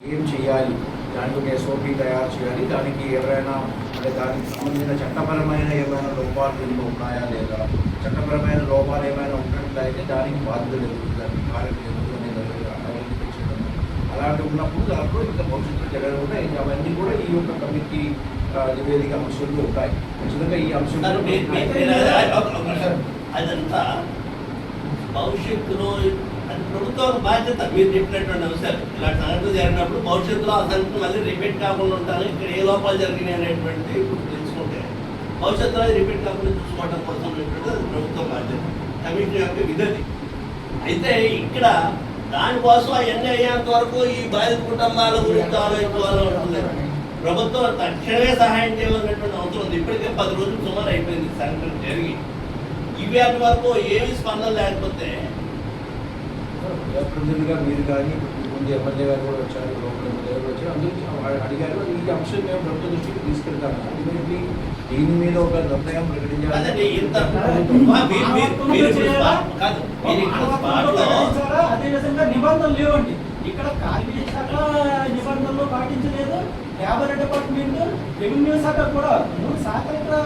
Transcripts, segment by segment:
ఏం చేయాలి దానికి ఒక ఎస్ఓపి తయారు చేయాలి దానికి ఎవరైనా అంటే దానికి సంబంధించిన చట్టపరమైన ఏమైనా లోపాలు దీంట్లో ఉన్నాయా లేదా చట్టపరమైన లోపాలు ఏమైనా ఉన్నట్లయితే దానికి బాధ్యత లేదు దానికి కారణం లేదు అనేది ఐడెంటిఫై చేయడం అలాంటి ఉన్నప్పుడు దాంట్లో ఇంకా భవిష్యత్తులో జరగకుండా ఇంకా అవన్నీ కూడా ఈ యొక్క కమిటీ ఆ, నివేదిక అంశంలో ఉంటాయి ఖచ్చితంగా ఈ అంశం సార్, మీ- మీ- మీరు అది- ఒక- ఒక నిమిషం. అదంతా భవిష్యత్తులో అది ప్రభుత్వం బాధ్యత మీరు చెప్పినటువంటి అంశాలు. ఇలాంటి సంఘటన జరిగినప్పుడు భవిష్యత్తులో ఆ సంఘటన మళ్ళీ రిపీట్ కాకుండా ఉంటాను ఇక్కడ ఏ లోపాలు జరిగినాయి అనేటువంటి తెలుసుకుంటే భవిష్యత్తులో అది రిపీట్ కాకుండా చూసుకోవడం కోసం ప్రభుత్వం బాధ్యత. కమిటీ యొక్క విధి అయితే ఇక్కడ దానికోసం అవన్నీ అయ్యేంత వరకు ఈ బాధిత కుటుంబాల గురించి ఆలోచించాలని ఉంటుంది. ప్రభుత్వం తక్షణమే సహాయం చేయాలన్నటువంటి అవసరం ఉంది. ఇప్పటికే పది రోజులు సుమారు అయిపోయింది సంఘటన జరిగి. ఇవి వరకు ఏమి స్పందన లేకపోతే ప్రతినిధిగా మీరు కానీ ముందు ఎమ్మెల్యే గారు కూడా వచ్చారు లోపల ఎమ్మెల్యే గారు వచ్చారు అందరూ అడిగారు ఈ అంశం మేము ప్రభుత్వ దృష్టికి తీసుకెళ్తాము ఇమీడియట్లీ దీని మీద ఒక నిర్ణయం ప్రకటించాలి నిబంధనలు లేవండి ఇక్కడ కార్మిక శాఖ నిబంధనలు పాటించలేదు లేబర్ డిపార్ట్మెంట్ రెవెన్యూ శాఖ కూడా మూడు శాఖలు ఇక్కడ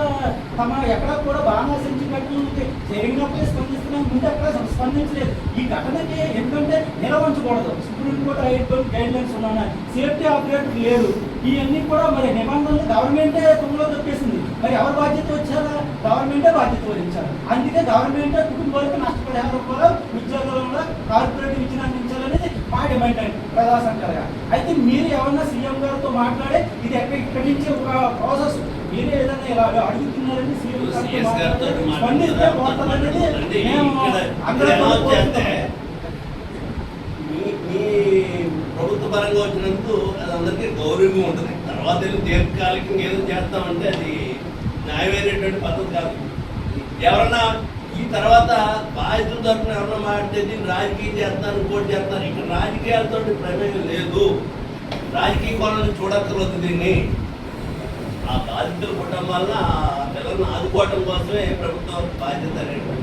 తమ ఎక్కడ కూడా బాణాసించినట్టు జరిగినప్పుడే స్పందిస్తున్నాయి ముందు ఎక్కడ స్పందించలేదు. ఈ ఘటనకి ఎందుకంటే నిలవంచకూడదు. Supreme court high court guide lines ఉన్నాయి సేఫ్టీ ఆపరేటర్ లేరు ఇవన్నీ కూడా మరి నిబంధనలు గవర్నమెంటే తుమ్ములో తప్పేసింది మరి ఎవరు బాధ్యత వచ్చారా గవర్నమెంటే బాధ్యత వహించారు అందుకే గవర్నమెంటే కుటుంబాలకు నష్టపరిహారం కూడా అండి ప్రజా సంఘాలుగా అయితే మీరు ఎవరన్నా సీఎం గారితో మాట్లాడే ఇది ఎక్కడ ఇక్కడి నుంచి ఒక ప్రాసెస్ మీరు ఏదైనా ఇలా అడుగుతున్నారని సీఎం గారితో స్పందిస్తే పోతుందనేది మేము ప్రభుత్వ పరంగా వచ్చినందుకు అది అందరికీ గౌరవంగా ఉంటుంది. తర్వాత దీర్ఘకాలికంగా ఏదో చేస్తామంటే అది న్యాయమైనటువంటి పద్ధతి కాదు. ఎవరన్నా ఈ తర్వాత బాధితుల తరఫున ఎవరన్నా మాట్లాడితే దీన్ని రాజకీయం చేస్తాను ఇంకోటి చేస్తాను ఇక్కడ రాజకీయాలతో ప్రమేయం లేదు. రాజకీయ కోణాన్ని చూడక్కర్లేదు దీన్ని. ఆ బాధితుల కుటుంబాలను ఆ పిల్లలను ఆదుకోవడం కోసమే ప్రభుత్వం బాధ్యత అనేటువంటి